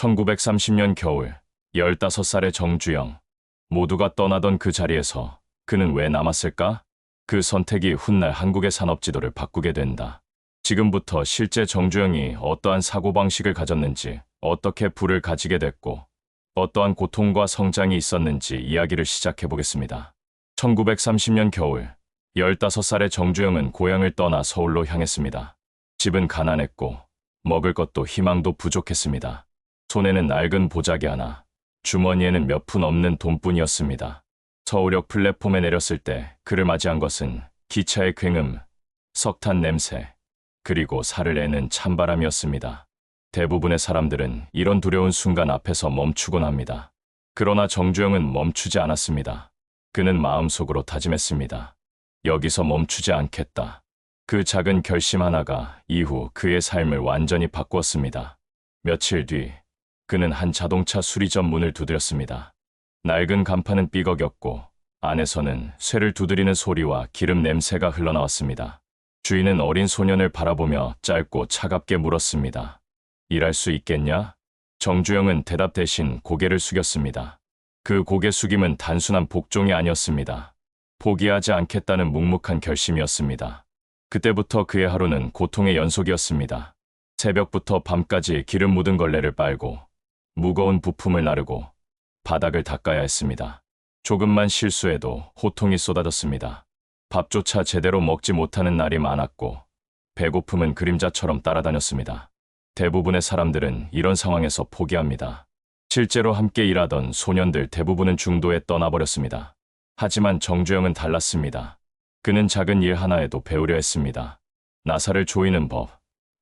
1930년 겨울 15살의 정주영 모두가 떠나던 그 자리에서 그는 왜 남았을까? 그 선택이 훗날 한국의 산업 지도를 바꾸게 된다. 지금부터 실제 정주영이 어떠한 사고방식을 가졌는지, 어떻게 불을 가지게 됐고, 어떠한 고통과 성장이 있었는지 이야기를 시작해 보겠습니다. 1930년 겨울, 15살의 정주영은 고향을 떠나 서울로 향했습니다. 집은 가난했고, 먹을 것도 희망도 부족했습니다. 손에는 낡은 보자기 하나, 주머니에는 몇 푼 없는 돈뿐이었습니다. 서울역 플랫폼에 내렸을 때 그를 맞이한 것은 기차의 굉음, 석탄 냄새, 그리고 살을 내는 찬바람이었습니다. 대부분의 사람들은 이런 두려운 순간 앞에서 멈추곤 합니다. 그러나 정주영은 멈추지 않았습니다. 그는 마음속으로 다짐했습니다. 여기서 멈추지 않겠다. 그 작은 결심 하나가 이후 그의 삶을 완전히 바꾸었습니다. 며칠 뒤 그는 한 자동차 수리점 문을 두드렸습니다. 낡은 간판은 삐걱였고 안에서는 쇠를 두드리는 소리와 기름 냄새가 흘러나왔습니다. 주인은 어린 소년을 바라보며 짧고 차갑게 물었습니다. 일할 수 있겠냐? 정주영은 대답 대신 고개를 숙였습니다. 그 고개 숙임은 단순한 복종이 아니었습니다. 포기하지 않겠다는 묵묵한 결심이었습니다. 그때부터 그의 하루는 고통의 연속이었습니다. 새벽부터 밤까지 기름 묻은 걸레를 빨고 무거운 부품을 나르고 바닥을 닦아야 했습니다. 조금만 실수해도 호통이 쏟아졌습니다. 밥조차 제대로 먹지 못하는 날이 많았고 배고픔은 그림자처럼 따라다녔습니다. 대부분의 사람들은 이런 상황에서 포기합니다. 실제로 함께 일하던 소년들 대부분은 중도에 떠나버렸습니다. 하지만 정주영은 달랐습니다. 그는 작은 일 하나에도 배우려 했습니다. 나사를 조이는 법,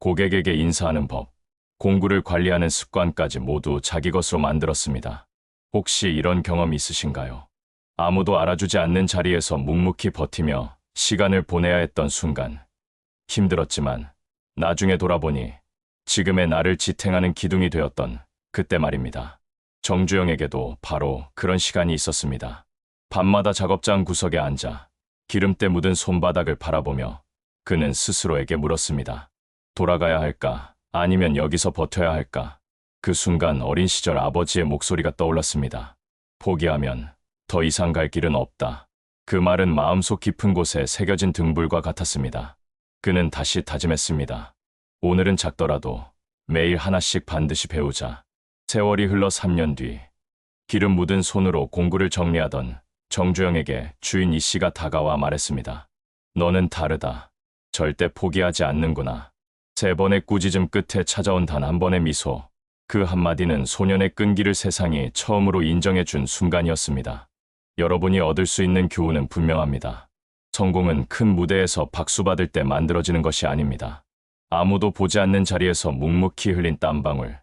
고객에게 인사하는 법, 공구를 관리하는 습관까지 모두 자기 것으로 만들었습니다. 혹시 이런 경험 있으신가요? 아무도 알아주지 않는 자리에서 묵묵히 버티며 시간을 보내야 했던 순간. 힘들었지만 나중에 돌아보니 지금의 나를 지탱하는 기둥이 되었던 그때 말입니다. 정주영에게도 바로 그런 시간이 있었습니다. 밤마다 작업장 구석에 앉아 기름때 묻은 손바닥을 바라보며 그는 스스로에게 물었습니다. 돌아가야 할까? 아니면 여기서 버텨야 할까? 그 순간 어린 시절 아버지의 목소리가 떠올랐습니다. 포기하면 더 이상 갈 길은 없다. 그 말은 마음속 깊은 곳에 새겨진 등불과 같았습니다. 그는 다시 다짐했습니다. 오늘은 작더라도 매일 하나씩 반드시 배우자. 세월이 흘러 3년 뒤 기름 묻은 손으로 공구를 정리하던 정주영에게 주인 이 씨가 다가와 말했습니다. 너는 다르다. 절대 포기하지 않는구나. 세 번의 꾸짖음 끝에 찾아온 단 한 번의 미소. 그 한마디는 소년의 끈기를 세상이 처음으로 인정해 준 순간이었습니다. 여러분이 얻을 수 있는 교훈은 분명합니다. 성공은 큰 무대에서 박수받을 때 만들어지는 것이 아닙니다. 아무도 보지 않는 자리에서 묵묵히 흘린 땀방울.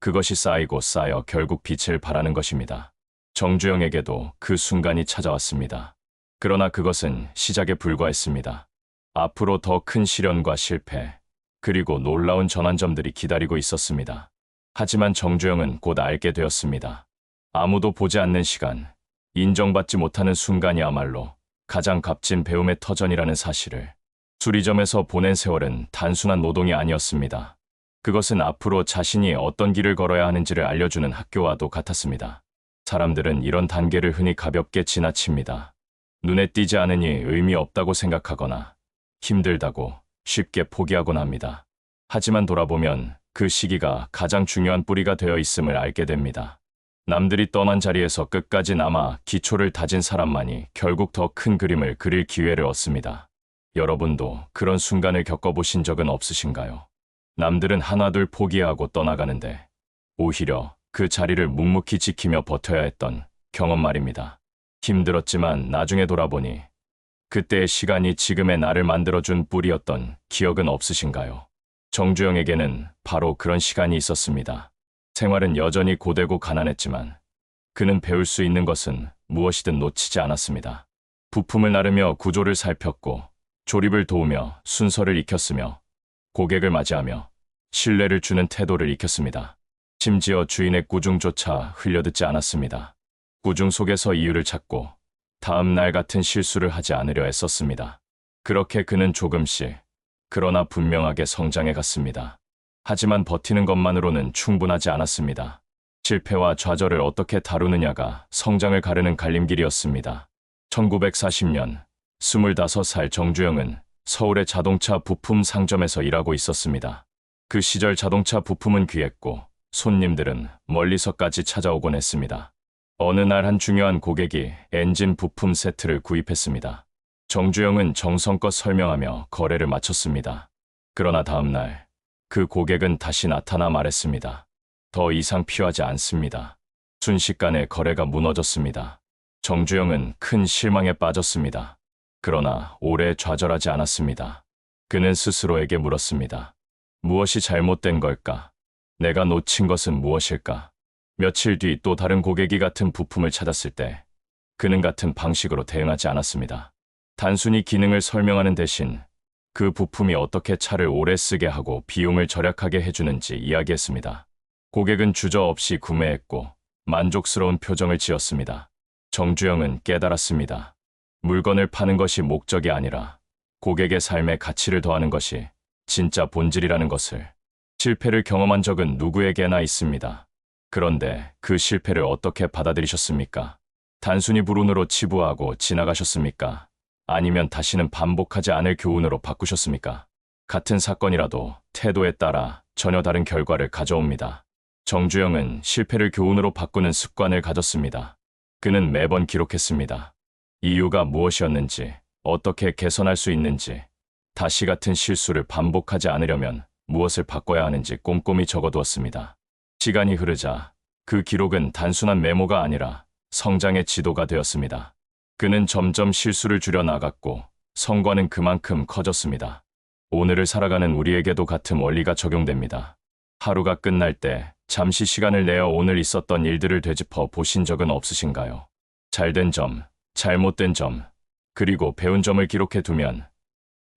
그것이 쌓이고 쌓여 결국 빛을 발하는 것입니다. 정주영에게도 그 순간이 찾아왔습니다. 그러나 그것은 시작에 불과했습니다. 앞으로 더 큰 시련과 실패, 그리고 놀라운 전환점들이 기다리고 있었습니다. 하지만 정주영은 곧 알게 되었습니다. 아무도 보지 않는 시간, 인정받지 못하는 순간이야말로 가장 값진 배움의 터전이라는 사실을 수리점에서 보낸 세월은 단순한 노동이 아니었습니다. 그것은 앞으로 자신이 어떤 길을 걸어야 하는지를 알려주는 학교와도 같았습니다. 사람들은 이런 단계를 흔히 가볍게 지나칩니다. 눈에 띄지 않으니 의미 없다고 생각하거나 힘들다고 쉽게 포기하곤 합니다. 하지만 돌아보면 그 시기가 가장 중요한 뿌리가 되어 있음을 알게 됩니다. 남들이 떠난 자리에서 끝까지 남아 기초를 다진 사람만이 결국 더 큰 그림을 그릴 기회를 얻습니다. 여러분도 그런 순간을 겪어보신 적은 없으신가요? 남들은 하나둘 포기하고 떠나가는데 오히려 그 자리를 묵묵히 지키며 버텨야 했던 경험 말입니다. 힘들었지만 나중에 돌아보니 그때의 시간이 지금의 나를 만들어준 뿌리였던 기억은 없으신가요? 정주영에게는 바로 그런 시간이 있었습니다. 생활은 여전히 고되고 가난했지만 그는 배울 수 있는 것은 무엇이든 놓치지 않았습니다. 부품을 나르며 구조를 살폈고 조립을 도우며 순서를 익혔으며 고객을 맞이하며 신뢰를 주는 태도를 익혔습니다. 심지어 주인의 꾸중조차 흘려듣지 않았습니다. 꾸중 속에서 이유를 찾고 다음 날 같은 실수를 하지 않으려 애썼습니다. 그렇게 그는 조금씩 그러나 분명하게 성장해 갔습니다. 하지만 버티는 것만으로는 충분하지 않았습니다. 실패와 좌절을 어떻게 다루느냐가 성장을 가르는 갈림길이었습니다. 1940년 25살 정주영은 서울의 자동차 부품 상점에서 일하고 있었습니다. 그 시절 자동차 부품은 귀했고 손님들은 멀리서까지 찾아오곤 했습니다. 어느 날 한 중요한 고객이 엔진 부품 세트를 구입했습니다. 정주영은 정성껏 설명하며 거래를 마쳤습니다. 그러나 다음 날 그 고객은 다시 나타나 말했습니다. 더 이상 필요하지 않습니다. 순식간에 거래가 무너졌습니다. 정주영은 큰 실망에 빠졌습니다. 그러나 오래 좌절하지 않았습니다. 그는 스스로에게 물었습니다. 무엇이 잘못된 걸까? 내가 놓친 것은 무엇일까? 며칠 뒤 또 다른 고객이 같은 부품을 찾았을 때 그는 같은 방식으로 대응하지 않았습니다. 단순히 기능을 설명하는 대신 그 부품이 어떻게 차를 오래 쓰게 하고 비용을 절약하게 해주는지 이야기했습니다. 고객은 주저없이 구매했고 만족스러운 표정을 지었습니다. 정주영은 깨달았습니다. 물건을 파는 것이 목적이 아니라 고객의 삶에 가치를 더하는 것이 진짜 본질이라는 것을 실패를 경험한 적은 누구에게나 있습니다. 그런데 그 실패를 어떻게 받아들이셨습니까? 단순히 불운으로 치부하고 지나가셨습니까? 아니면 다시는 반복하지 않을 교훈으로 바꾸셨습니까? 같은 사건이라도 태도에 따라 전혀 다른 결과를 가져옵니다. 정주영은 실패를 교훈으로 바꾸는 습관을 가졌습니다. 그는 매번 기록했습니다. 이유가 무엇이었는지, 어떻게 개선할 수 있는지, 다시 같은 실수를 반복하지 않으려면 무엇을 바꿔야 하는지 꼼꼼히 적어두었습니다. 시간이 흐르자 그 기록은 단순한 메모가 아니라 성장의 지도가 되었습니다. 그는 점점 실수를 줄여 나갔고 성과는 그만큼 커졌습니다. 오늘을 살아가는 우리에게도 같은 원리가 적용됩니다. 하루가 끝날 때 잠시 시간을 내어 오늘 있었던 일들을 되짚어 보신 적은 없으신가요? 잘된 점, 잘못된 점, 그리고 배운 점을 기록해 두면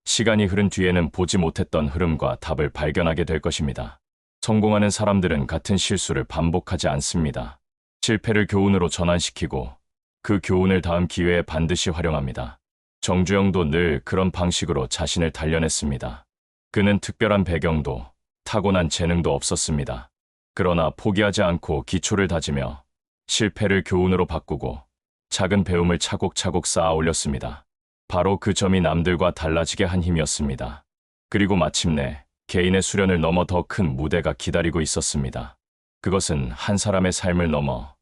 시간이 흐른 뒤에는 보지 못했던 흐름과 답을 발견하게 될 것입니다. 성공하는 사람들은 같은 실수를 반복하지 않습니다. 실패를 교훈으로 전환시키고 그 교훈을 다음 기회에 반드시 활용합니다. 정주영도 늘 그런 방식으로 자신을 단련했습니다. 그는 특별한 배경도 타고난 재능도 없었습니다. 그러나 포기하지 않고 기초를 다지며 실패를 교훈으로 바꾸고 작은 배움을 차곡차곡 쌓아 올렸습니다. 바로 그 점이 남들과 달라지게 한 힘이었습니다. 그리고 마침내 개인의 수련을 넘어 더 큰 무대가 기다리고 있었습니다. 그것은 한 사람의 삶을 넘어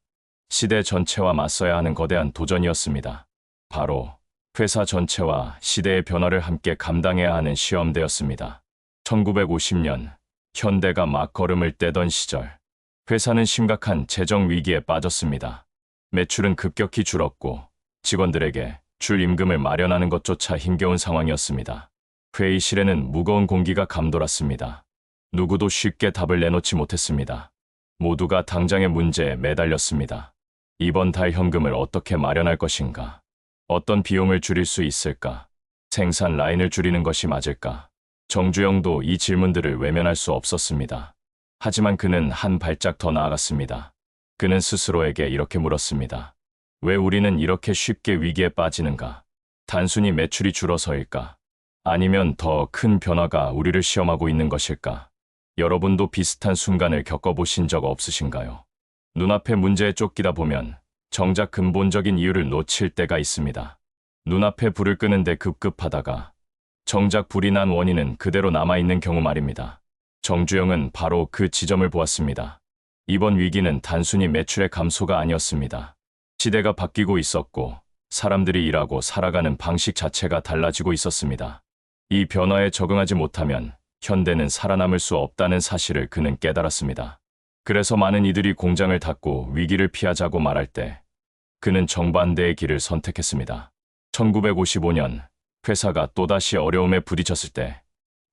시대 전체와 맞서야 하는 거대한 도전이었습니다. 바로 회사 전체와 시대의 변화를 함께 감당해야 하는 시험대였습니다. 1950년 현대가 막 걸음을 떼던 시절 회사는 심각한 재정 위기에 빠졌습니다. 매출은 급격히 줄었고 직원들에게 줄 임금을 마련하는 것조차 힘겨운 상황이었습니다. 회의실에는 무거운 공기가 감돌았습니다. 누구도 쉽게 답을 내놓지 못했습니다. 모두가 당장의 문제에 매달렸습니다. 이번 달 현금을 어떻게 마련할 것인가? 어떤 비용을 줄일 수 있을까? 생산 라인을 줄이는 것이 맞을까? 정주영도 이 질문들을 외면할 수 없었습니다. 하지만 그는 한 발짝 더 나아갔습니다. 그는 스스로에게 이렇게 물었습니다. 왜 우리는 이렇게 쉽게 위기에 빠지는가? 단순히 매출이 줄어서일까? 아니면 더 큰 변화가 우리를 시험하고 있는 것일까? 여러분도 비슷한 순간을 겪어보신 적 없으신가요? 눈앞의 문제에 쫓기다 보면 정작 근본적인 이유를 놓칠 때가 있습니다. 눈앞에 불을 끄는데 급급하다가 정작 불이 난 원인은 그대로 남아있는 경우 말입니다. 정주영은 바로 그 지점을 보았습니다. 이번 위기는 단순히 매출의 감소가 아니었습니다. 시대가 바뀌고 있었고 사람들이 일하고 살아가는 방식 자체가 달라지고 있었습니다. 이 변화에 적응하지 못하면 현대는 살아남을 수 없다는 사실을 그는 깨달았습니다. 그래서 많은 이들이 공장을 닫고 위기를 피하자고 말할 때 그는 정반대의 길을 선택했습니다. 1955년 회사가 또다시 어려움에 부딪혔을 때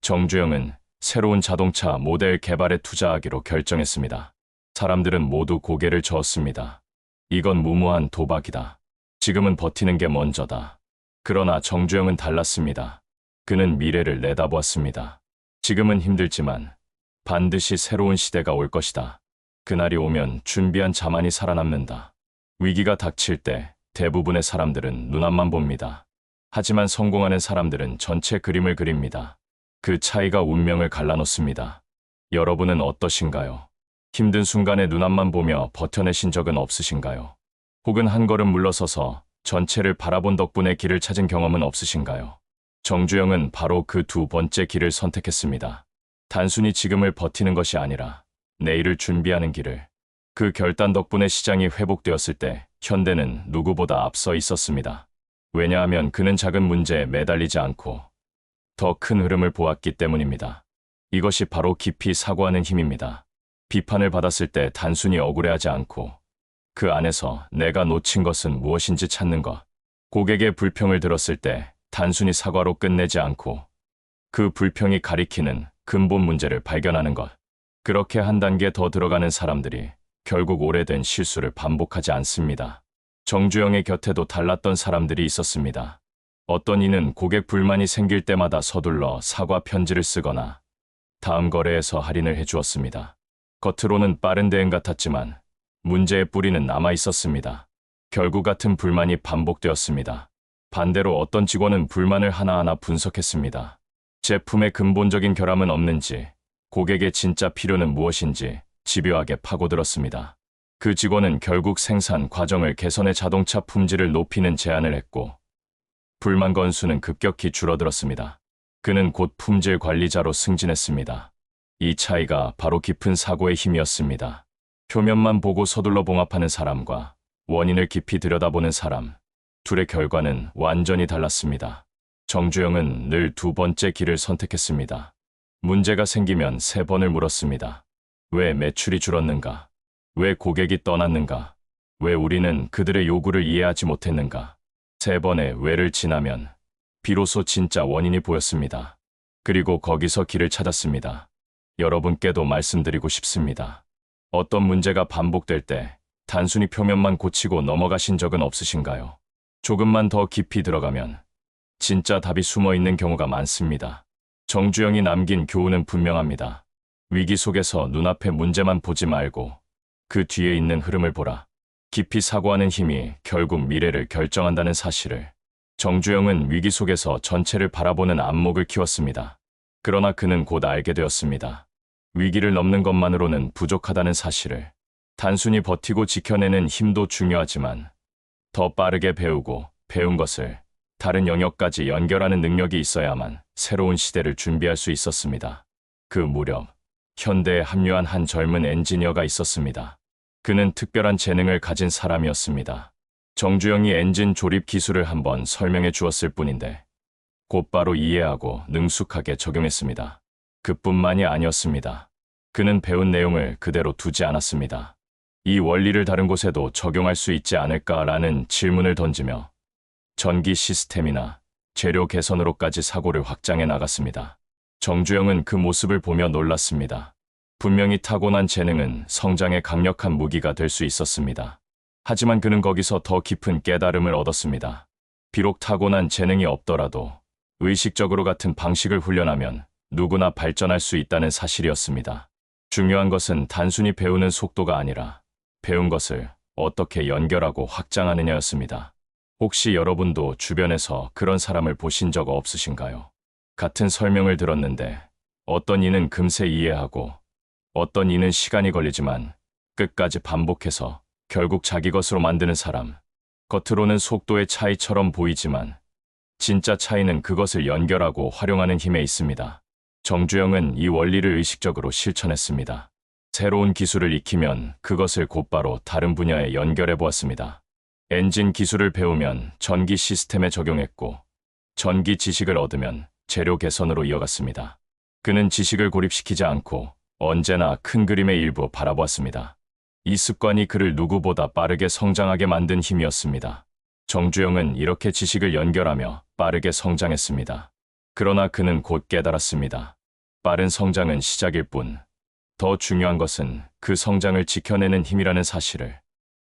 정주영은 새로운 자동차 모델 개발에 투자하기로 결정했습니다. 사람들은 모두 고개를 저었습니다. 이건 무모한 도박이다. 지금은 버티는 게 먼저다. 그러나 정주영은 달랐습니다. 그는 미래를 내다보았습니다. 지금은 힘들지만 반드시 새로운 시대가 올 것이다. 그날이 오면 준비한 자만이 살아남는다. 위기가 닥칠 때 대부분의 사람들은 눈앞만 봅니다. 하지만 성공하는 사람들은 전체 그림을 그립니다. 그 차이가 운명을 갈라놓습니다. 여러분은 어떠신가요? 힘든 순간에 눈앞만 보며 버텨내신 적은 없으신가요? 혹은 한 걸음 물러서서 전체를 바라본 덕분에 길을 찾은 경험은 없으신가요? 정주영은 바로 그 두 번째 길을 선택했습니다. 단순히 지금을 버티는 것이 아니라 내일을 준비하는 길을. 그 결단 덕분에 시장이 회복되었을 때 현대는 누구보다 앞서 있었습니다. 왜냐하면 그는 작은 문제에 매달리지 않고 더 큰 흐름을 보았기 때문입니다. 이것이 바로 깊이 사고하는 힘입니다. 비판을 받았을 때 단순히 억울해하지 않고 그 안에서 내가 놓친 것은 무엇인지 찾는 것. 고객의 불평을 들었을 때 단순히 사과로 끝내지 않고 그 불평이 가리키는 근본 문제를 발견하는 것. 그렇게 한 단계 더 들어가는 사람들이 결국 오래된 실수를 반복하지 않습니다. 정주영의 곁에도 달랐던 사람들이 있었습니다. 어떤 이는 고객 불만이 생길 때마다 서둘러 사과 편지를 쓰거나 다음 거래에서 할인을 해주었습니다. 겉으로는 빠른 대응 같았지만 문제의 뿌리는 남아 있었습니다. 결국 같은 불만이 반복되었습니다. 반대로 어떤 직원은 불만을 하나하나 분석했습니다. 제품의 근본적인 결함은 없는지, 고객의 진짜 필요는 무엇인지 집요하게 파고들었습니다. 그 직원은 결국 생산 과정을 개선해 자동차 품질을 높이는 제안을 했고, 불만 건수는 급격히 줄어들었습니다. 그는 곧 품질 관리자로 승진했습니다. 이 차이가 바로 깊은 사고의 힘이었습니다. 표면만 보고 서둘러 봉합하는 사람과 원인을 깊이 들여다보는 사람, 둘의 결과는 완전히 달랐습니다. 정주영은 늘 두 번째 길을 선택했습니다. 문제가 생기면 세 번을 물었습니다. 왜 매출이 줄었는가? 왜 고객이 떠났는가? 왜 우리는 그들의 요구를 이해하지 못했는가? 세 번의 왜를 지나면 비로소 진짜 원인이 보였습니다. 그리고 거기서 길을 찾았습니다. 여러분께도 말씀드리고 싶습니다. 어떤 문제가 반복될 때 단순히 표면만 고치고 넘어가신 적은 없으신가요? 조금만 더 깊이 들어가면 진짜 답이 숨어 있는 경우가 많습니다. 정주영이 남긴 교훈은 분명합니다. 위기 속에서 눈앞의 문제만 보지 말고 그 뒤에 있는 흐름을 보라. 깊이 사고하는 힘이 결국 미래를 결정한다는 사실을 정주영은 위기 속에서 전체를 바라보는 안목을 키웠습니다. 그러나 그는 곧 알게 되었습니다. 위기를 넘는 것만으로는 부족하다는 사실을 단순히 버티고 지켜내는 힘도 중요하지만 더 빠르게 배우고 배운 것을 다른 영역까지 연결하는 능력이 있어야만 새로운 시대를 준비할 수 있었습니다. 그 무렵 현대에 합류한 한 젊은 엔지니어가 있었습니다. 그는 특별한 재능을 가진 사람이었습니다. 정주영이 엔진 조립 기술을 한번 설명해 주었을 뿐인데 곧바로 이해하고 능숙하게 적용했습니다. 그뿐만이 아니었습니다. 그는 배운 내용을 그대로 두지 않았습니다. 이 원리를 다른 곳에도 적용할 수 있지 않을까라는 질문을 던지며 전기 시스템이나 재료 개선으로까지 사고를 확장해 나갔습니다. 정주영은 그 모습을 보며 놀랐습니다. 분명히 타고난 재능은 성장의 강력한 무기가 될 수 있었습니다. 하지만 그는 거기서 더 깊은 깨달음을 얻었습니다. 비록 타고난 재능이 없더라도 의식적으로 같은 방식을 훈련하면 누구나 발전할 수 있다는 사실이었습니다. 중요한 것은 단순히 배우는 속도가 아니라 배운 것을 어떻게 연결하고 확장하느냐였습니다. 혹시 여러분도 주변에서 그런 사람을 보신 적 없으신가요? 같은 설명을 들었는데 어떤 이는 금세 이해하고 어떤 이는 시간이 걸리지만 끝까지 반복해서 결국 자기 것으로 만드는 사람. 겉으로는 속도의 차이처럼 보이지만 진짜 차이는 그것을 연결하고 활용하는 힘에 있습니다. 정주영은 이 원리를 의식적으로 실천했습니다. 새로운 기술을 익히면 그것을 곧바로 다른 분야에 연결해 보았습니다. 엔진 기술을 배우면 전기 시스템에 적용했고, 전기 지식을 얻으면 재료 개선으로 이어갔습니다. 그는 지식을 고립시키지 않고 언제나 큰 그림의 일부 바라보았습니다. 이 습관이 그를 누구보다 빠르게 성장하게 만든 힘이었습니다. 정주영은 이렇게 지식을 연결하며 빠르게 성장했습니다. 그러나 그는 곧 깨달았습니다. 빠른 성장은 시작일 뿐, 더 중요한 것은 그 성장을 지켜내는 힘이라는 사실을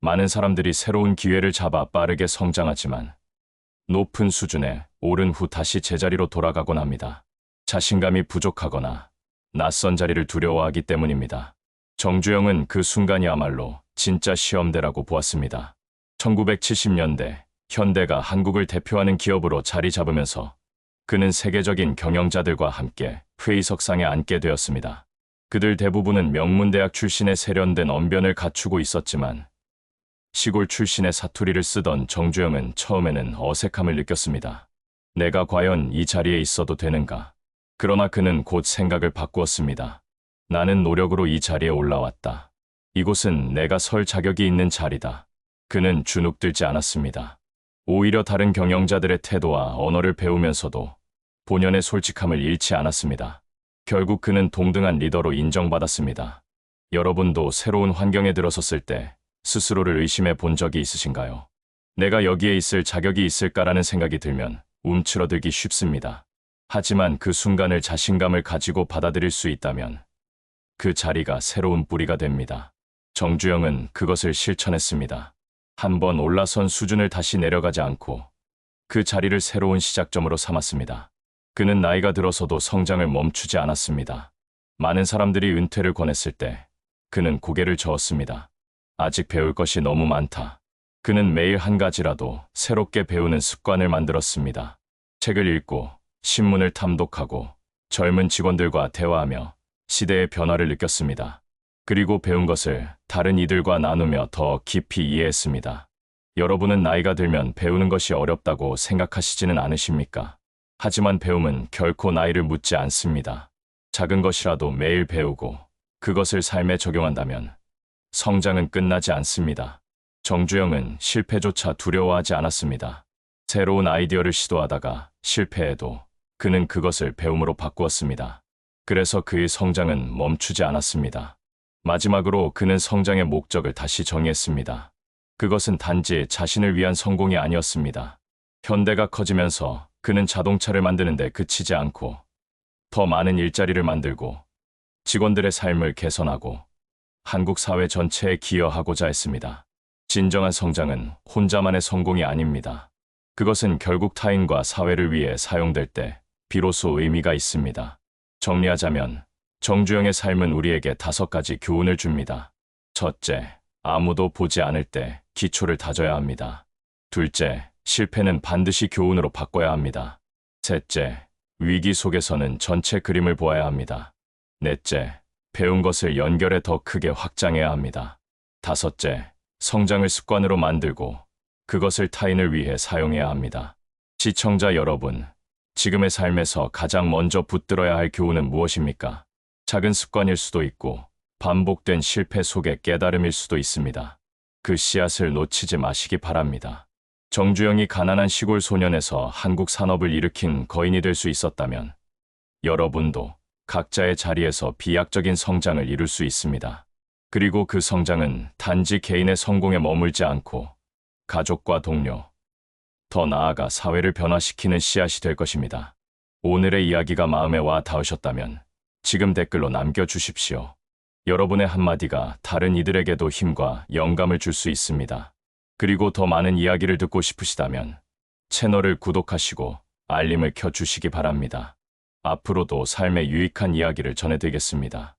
많은 사람들이 새로운 기회를 잡아 빠르게 성장하지만 높은 수준에 오른 후 다시 제자리로 돌아가곤 합니다. 자신감이 부족하거나 낯선 자리를 두려워하기 때문입니다. 정주영은 그 순간이야말로 진짜 시험대라고 보았습니다. 1970년대 현대가 한국을 대표하는 기업으로 자리 잡으면서 그는 세계적인 경영자들과 함께 회의석상에 앉게 되었습니다. 그들 대부분은 명문대학 출신의 세련된 언변을 갖추고 있었지만 시골 출신의 사투리를 쓰던 정주영은 처음에는 어색함을 느꼈습니다. 내가 과연 이 자리에 있어도 되는가? 그러나 그는 곧 생각을 바꾸었습니다. 나는 노력으로 이 자리에 올라왔다. 이곳은 내가 설 자격이 있는 자리다. 그는 주눅들지 않았습니다. 오히려 다른 경영자들의 태도와 언어를 배우면서도 본연의 솔직함을 잃지 않았습니다. 결국 그는 동등한 리더로 인정받았습니다. 여러분도 새로운 환경에 들어섰을 때 스스로를 의심해 본 적이 있으신가요? 내가 여기에 있을 자격이 있을까라는 생각이 들면 움츠러들기 쉽습니다. 하지만 그 순간을 자신감을 가지고 받아들일 수 있다면 그 자리가 새로운 뿌리가 됩니다. 정주영은 그것을 실천했습니다. 한번 올라선 수준을 다시 내려가지 않고 그 자리를 새로운 시작점으로 삼았습니다. 그는 나이가 들어서도 성장을 멈추지 않았습니다. 많은 사람들이 은퇴를 권했을 때 그는 고개를 저었습니다. 아직 배울 것이 너무 많다. 그는 매일 한 가지라도 새롭게 배우는 습관을 만들었습니다. 책을 읽고 신문을 탐독하고 젊은 직원들과 대화하며 시대의 변화를 느꼈습니다. 그리고 배운 것을 다른 이들과 나누며 더 깊이 이해했습니다. 여러분은 나이가 들면 배우는 것이 어렵다고 생각하시지는 않으십니까? 하지만 배움은 결코 나이를 묻지 않습니다. 작은 것이라도 매일 배우고 그것을 삶에 적용한다면 성장은 끝나지 않습니다. 정주영은 실패조차 두려워하지 않았습니다. 새로운 아이디어를 시도하다가 실패해도 그는 그것을 배움으로 바꾸었습니다. 그래서 그의 성장은 멈추지 않았습니다. 마지막으로 그는 성장의 목적을 다시 정의했습니다. 그것은 단지 자신을 위한 성공이 아니었습니다. 현대가 커지면서 그는 자동차를 만드는데 그치지 않고 더 많은 일자리를 만들고 직원들의 삶을 개선하고 한국 사회 전체에 기여하고자 했습니다. 진정한 성장은 혼자만의 성공이 아닙니다. 그것은 결국 타인과 사회를 위해 사용될 때 비로소 의미가 있습니다. 정리하자면 정주영의 삶은 우리에게 다섯 가지 교훈을 줍니다. 첫째, 아무도 보지 않을 때 기초를 다져야 합니다. 둘째, 실패는 반드시 교훈으로 바꿔야 합니다. 셋째, 위기 속에서는 전체 그림을 보아야 합니다. 넷째, 배운 것을 연결해 더 크게 확장해야 합니다. 다섯째, 성장을 습관으로 만들고 그것을 타인을 위해 사용해야 합니다. 시청자 여러분, 지금의 삶에서 가장 먼저 붙들어야 할 교훈은 무엇입니까? 작은 습관일 수도 있고 반복된 실패 속의 깨달음일 수도 있습니다. 그 씨앗을 놓치지 마시기 바랍니다. 정주영이 가난한 시골 소년에서 한국 산업을 일으킨 거인이 될 수 있었다면 여러분도 각자의 자리에서 비약적인 성장을 이룰 수 있습니다. 그리고 그 성장은 단지 개인의 성공에 머물지 않고 가족과 동료, 더 나아가 사회를 변화시키는 씨앗이 될 것입니다. 오늘의 이야기가 마음에 와 닿으셨다면 지금 댓글로 남겨주십시오. 여러분의 한마디가 다른 이들에게도 힘과 영감을 줄 수 있습니다. 그리고 더 많은 이야기를 듣고 싶으시다면 채널을 구독하시고 알림을 켜주시기 바랍니다. 앞으로도 삶의 유익한 이야기를 전해드리겠습니다.